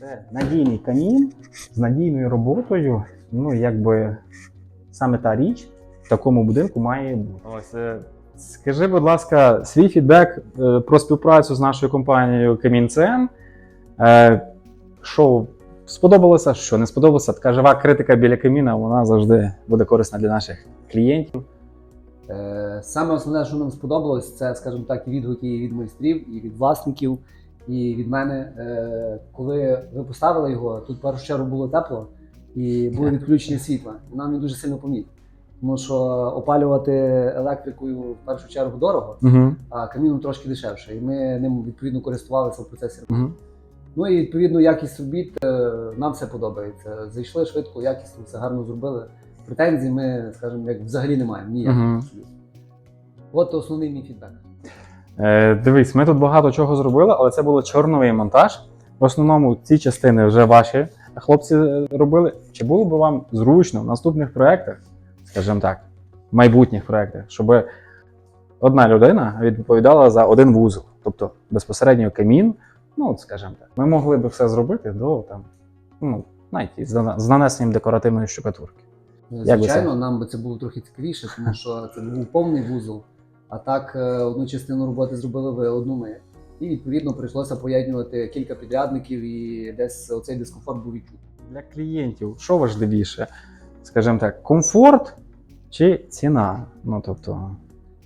Це надійний камін з надійною роботою. Ну, якби саме та річ в такому будинку має бути. Ось, е, скажи, будь ласка, свій фідбек е, про співпрацю з нашою компанією Камін.CN. Е, Що сподобалося, що не сподобалося. Така жива критика біля каміна, вона завжди буде корисна для наших клієнтів. Саме основне, що нам сподобалось, це, скажімо так, відгуки від майстрів, і від власників, і від мене. Е, Коли ви поставили його, тут в першу чергу було тепло і було відключення світла. І нам він дуже сильно поміг. Тому що опалювати електрикою в першу чергу дорого, Угу. а каміном трошки дешевше. І ми ним відповідно користувалися в процесі. Угу. Ну і відповідно якість робіт е, нам все подобається. Зайшли швидко, якісно, все гарно зробили. Претензій ми, скажімо, як взагалі не маємо ніяких. Абсолютно. От основний мій фідбек. Е, дивись, ми тут багато чого зробили, але це було чорновий монтаж. В основному ці частини вже ваші хлопці е, робили. Чи було б вам зручно в наступних проєктах, скажімо так, майбутніх проєктах, щоб одна людина відповідала за один вузол, тобто безпосередньо камін, ну, от, скажімо так, ми могли б все зробити до там, ну, навіть з нанесенням декоративної штукатурки. Як ви Звичайно, нам би це було трохи цікавіше, тому що це був повний вузол. А так е, одну частину роботи зробили ви, одну ми. І відповідно прийшлося поєднувати кілька підрядників, і десь оцей дискомфорт був відчутний. Для клієнтів що важливіше? Скажімо так, комфорт чи ціна? Ну тобто,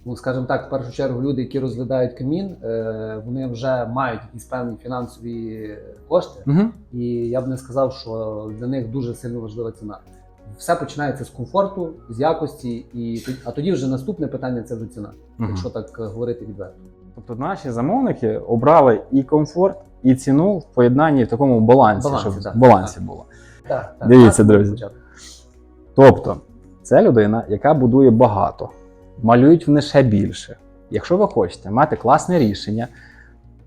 Ну, скажімо так, в першу чергу люди, які розглядають камін, е, вони вже мають якісь певні фінансові кошти. угу. І я б не сказав, що для них дуже сильно важлива ціна. Все починається з комфорту, з якості, і а тоді вже наступне питання це вже ціна, якщо так е, говорити відверто. тобто наші замовники обрали і комфорт, і ціну в поєднанні в такому балансі, Балансі, щоб так, в балансі так. було. Так, так. Дивіться, Так, друзі. спочатку. Тобто, це людина, яка будує багато, малюють вони ще більше. Якщо ви хочете мати класне рішення,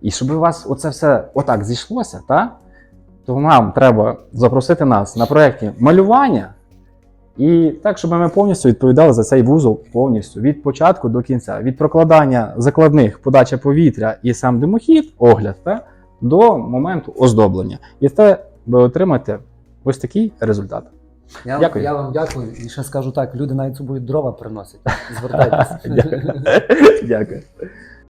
і щоб у вас оце все отак зійшлося, та, то нам треба запросити нас на проєкті малювання. І так, щоб ми повністю відповідали за цей вузол повністю від початку до кінця, від прокладання закладних подача повітря і сам димохід, огляд, та, до моменту оздоблення. І це ви отримаєте ось такий результат. Я, Дякую. я вам дякую. І ще скажу так: люди навіть собою дрова приносять. Звертайтеся. Дякую.